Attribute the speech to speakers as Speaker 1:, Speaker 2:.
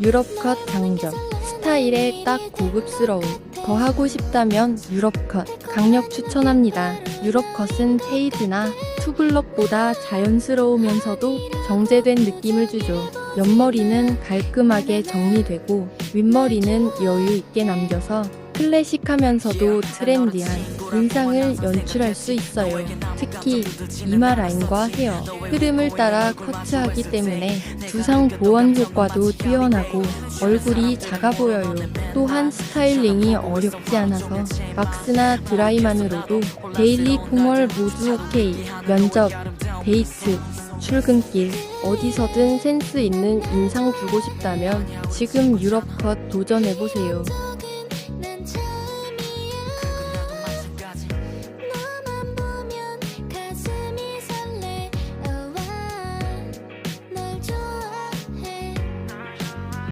Speaker 1: 유럽 컷 장점 스타일에 딱 고급스러움 더 하고 싶다면 유럽 컷 강력 추천합니다. 유럽 컷은 페이드나 투블럭보다 자연스러우면서도 정제된 느낌을 주죠. 옆머리는 깔끔하게 정리되고 윗머리는 여유 있게 남겨서 클래식하면서도 트렌디한 인상을 연출할 수 있어요. 특히 이마 라인과 헤어, 흐름을 따라 커트하기 때문에 두상 보완 효과도 뛰어나고 얼굴이 작아 보여요. 또한 스타일링이 어렵지 않아서 왁스나 드라이만으로도 데일리 콩월 모두 오케이. 면접, 데이트, 출근길, 어디서든 센스 있는 인상 주고 싶다면 지금 유럽 컷 도전해보세요.